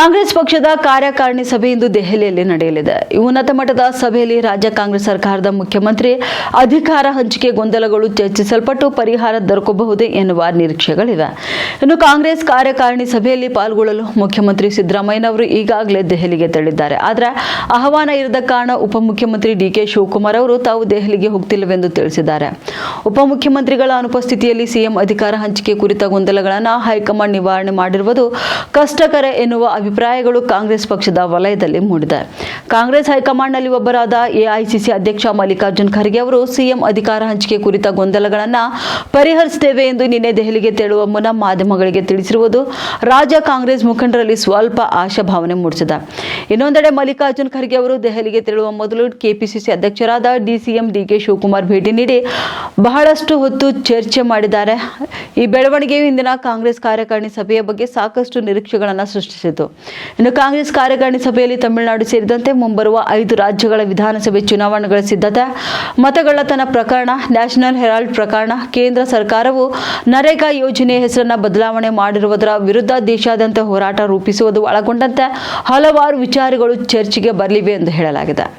ಕಾಂಗ್ರೆಸ್ ಪಕ್ಷದ ಕಾರ್ಯಕಾರಿಣಿ ಸಭೆ ಇಂದು ದೆಹಲಿಯಲ್ಲಿ ನಡೆಯಲಿದೆ. ಉನ್ನತ ಮಟ್ಟದ ಸಭೆಯಲ್ಲಿ ರಾಜ್ಯ ಕಾಂಗ್ರೆಸ್ ಸರ್ಕಾರದ ಮುಖ್ಯಮಂತ್ರಿ ಅಧಿಕಾರ ಹಂಚಿಕೆ ಗೊಂದಲಗಳು ಚರ್ಚಿಸಲ್ಪಟ್ಟು ಪರಿಹಾರ ದೊರಕಬಹುದೇ ಎನ್ನುವ ನಿರೀಕ್ಷೆಗಳಿವೆ. ಇನ್ನು ಕಾಂಗ್ರೆಸ್ ಕಾರ್ಯಕಾರಿಣಿ ಸಭೆಯಲ್ಲಿ ಪಾಲ್ಗೊಳ್ಳಲು ಮುಖ್ಯಮಂತ್ರಿ ಸಿದ್ದರಾಮಯ್ಯನವರು ಈಗಾಗಲೇ ದೆಹಲಿಗೆ ತೆರಳಿದ್ದಾರೆ. ಆದರೆ ಆಹ್ವಾನ ಇರದ ಕಾರಣ ಉಪಮುಖ್ಯಮಂತ್ರಿ ಡಿಕೆ ಶಿವಕುಮಾರ್ ಅವರು ತಾವು ದೆಹಲಿಗೆ ಹೋಗ್ತಿಲ್ಲವೆಂದು ತಿಳಿಸಿದ್ದಾರೆ. ಉಪಮುಖ್ಯಮಂತ್ರಿಗಳ ಅನುಪಸ್ಥಿತಿಯಲ್ಲಿ ಸಿಎಂ ಅಧಿಕಾರ ಹಂಚಿಕೆ ಕುರಿತ ಗೊಂದಲಗಳನ್ನು ಹೈಕಮಾಂಡ್ ನಿವಾರಣೆ ಮಾಡಿರುವುದು ಕಷ್ಟಕರ ಎನ್ನುವ ಅಭಿಪ್ರಾಯಗಳು ಕಾಂಗ್ರೆಸ್ ಪಕ್ಷದ ವಲಯದಲ್ಲಿ ಮೂಡಿದೆ. ಕಾಂಗ್ರೆಸ್ ಹೈಕಮಾಂಡ್ನಲ್ಲಿ ಒಬ್ಬರಾದ ಎಐಸಿಸಿ ಅಧ್ಯಕ್ಷ ಮಲ್ಲಿಕಾರ್ಜುನ್ ಖರ್ಗೆ ಅವರು ಸಿಎಂ ಅಧಿಕಾರ ಹಂಚಿಕೆ ಕುರಿತ ಗೊಂದಲಗಳನ್ನು ಪರಿಹರಿಸುತ್ತೇವೆ ಎಂದು ನಿನ್ನೆ ದೆಹಲಿಗೆ ತೆರಳುವ ಮುನ್ನ ಮಾಧ್ಯಮಗಳಿಗೆ ತಿಳಿಸಿರುವುದು ರಾಜ್ಯ ಕಾಂಗ್ರೆಸ್ ಮುಖಂಡರಲ್ಲಿ ಸ್ವಲ್ಪ ಆಶಾಭಾವನೆ ಮೂಡಿಸಿದೆ. ಇನ್ನೊಂದೆಡೆ ಮಲ್ಲಿಕಾರ್ಜುನ್ ಖರ್ಗೆ ಅವರು ದೆಹಲಿಗೆ ತೆರಳುವ ಮೊದಲು ಕೆಪಿಸಿಸಿ ಅಧ್ಯಕ್ಷರಾದ ಡಿಸಿಎಂ ಡಿಕೆ ಶಿವಕುಮಾರ್ ಭೇಟಿ ನೀಡಿ ಬಹಳಷ್ಟು ಹೊತ್ತು ಚರ್ಚೆ ಮಾಡಿದ್ದಾರೆ. ಈ ಬೆಳವಣಿಗೆಯು ಇಂದಿನ ಕಾಂಗ್ರೆಸ್ ಕಾರ್ಯಕಾರಿಣಿ ಸಭೆಯ ಬಗ್ಗೆ ಸಾಕಷ್ಟು ನಿರೀಕ್ಷೆಗಳನ್ನು ಸೃಷ್ಟಿಸಿತು. ಇನ್ನು ಕಾಂಗ್ರೆಸ್ ಕಾರ್ಯಕಾರಿಣಿ ಸಭೆಯಲ್ಲಿ ತಮಿಳುನಾಡು ಸೇರಿದಂತೆ ಮುಂಬರುವ ಐದು ರಾಜ್ಯಗಳ ವಿಧಾನಸಭೆ ಚುನಾವಣೆಗಳ ಸಿದ್ಧತೆ, ಮತಗಳ್ಳತನ ಪ್ರಕರಣ, ನ್ಯಾಷನಲ್ ಹೆರಾಲ್ಡ್ ಪ್ರಕರಣ, ಕೇಂದ್ರ ಸರ್ಕಾರವು ನರೇಗಾ ಯೋಜನೆ ಹೆಸರನ್ನು ಬದಲಾವಣೆ ಮಾಡಿರುವುದರ ವಿರುದ್ಧ ದೇಶಾದ್ಯಂತ ಹೋರಾಟ ರೂಪಿಸುವುದು ಒಳಗೊಂಡಂತೆ ಹಲವಾರು ವಿಚಾರಗಳು ಚರ್ಚೆಗೆ ಬರಲಿವೆ ಎಂದು ಹೇಳಲಾಗಿದೆ.